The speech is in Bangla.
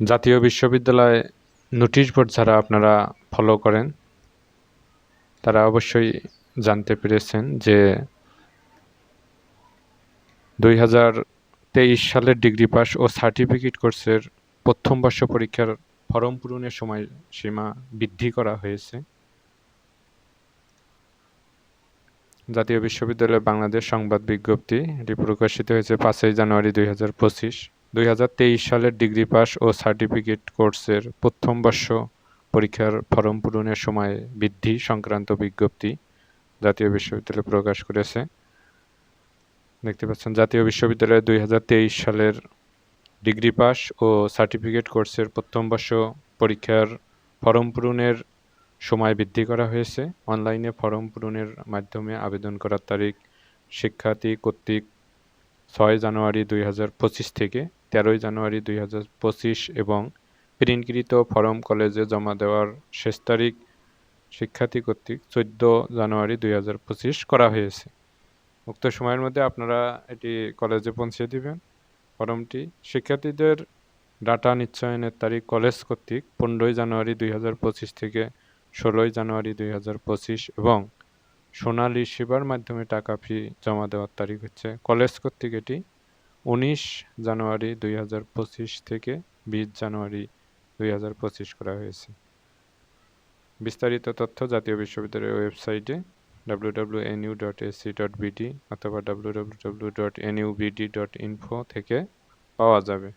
জাতীয় বিশ্ববিদ্যালয় নোটিশ বোর্ড যারা আপনারা ফলো করেন। তারা অবশ্যই জানতে পেরেছেন যে দুই হাজার তেইশ সালের ডিগ্রি পাস ও সার্টিফিকেট কোর্সের প্রথম বর্ষ পরীক্ষার ফর্ম পূরণের সময়সীমা বৃদ্ধি করা হয়েছে। জাতীয় বিশ্ববিদ্যালয় বাংলাদেশ সংবাদ বিজ্ঞপ্তি এটি প্রকাশিত হয়েছে পাঁচই জানুয়ারি দুই হাজার পঁচিশ। দুই হাজার তেইশ সালের ডিগ্রি পাস ও সার্টিফিকেট কোর্সের প্রথম বর্ষ পরীক্ষার ফর্ম পূরণের সময় বৃদ্ধি সংক্রান্ত বিজ্ঞপ্তি জাতীয় বিশ্ববিদ্যালয় প্রকাশ করেছে। দেখতে পাচ্ছেন, জাতীয় বিশ্ববিদ্যালয় দুই সালের ডিগ্রি পাস ও সার্টিফিকেট কোর্সের প্রথম বর্ষ পরীক্ষার ফর্ম পূরণের সময় বৃদ্ধি করা হয়েছে। অনলাইনে ফর্ম পূরণের মাধ্যমে আবেদন করার তারিখ শিক্ষার্থী কর্তৃক ছয় জানুয়ারি দুই হাজার পঁচিশ থেকে তেরোই জানুয়ারি দুই হাজার পঁচিশ এবং প্রিন্টকৃত ফর্ম কলেজে জমা দেওয়ার শেষ তারিখ শিক্ষার্থী কর্তৃক চোদ্দ জানুয়ারি দুই হাজার পঁচিশ করা হয়েছে। উক্ত সময়ের মধ্যে আপনারা এটি কলেজে পৌঁছে দিবেন। ফর্মটি শিক্ষার্থীদের ডাটা নিশ্চয়নের তারিখ কলেজ কর্তৃক পনেরোই জানুয়ারি দুই হাজার পঁচিশ থেকে ষোলোই জানুয়ারি দুই হাজার পঁচিশ এবং সোনালী সেবার মাধ্যমে টাকা ফি জমা দেওয়ার তারিখ হচ্ছে কলেজ কর্তৃক এটি উনিশ জানুয়ারি দুই হাজার পঁচিশ থেকে বিশ জানুয়ারি দুই হাজার পঁচিশ করা হয়েছে। বিস্তারিত তথ্য জাতীয় বিশ্ববিদ্যালয়ের ওয়েবসাইটে W W N U dot AC dot BD অথবা W W dot dot info থেকে পাওয়া যাবে।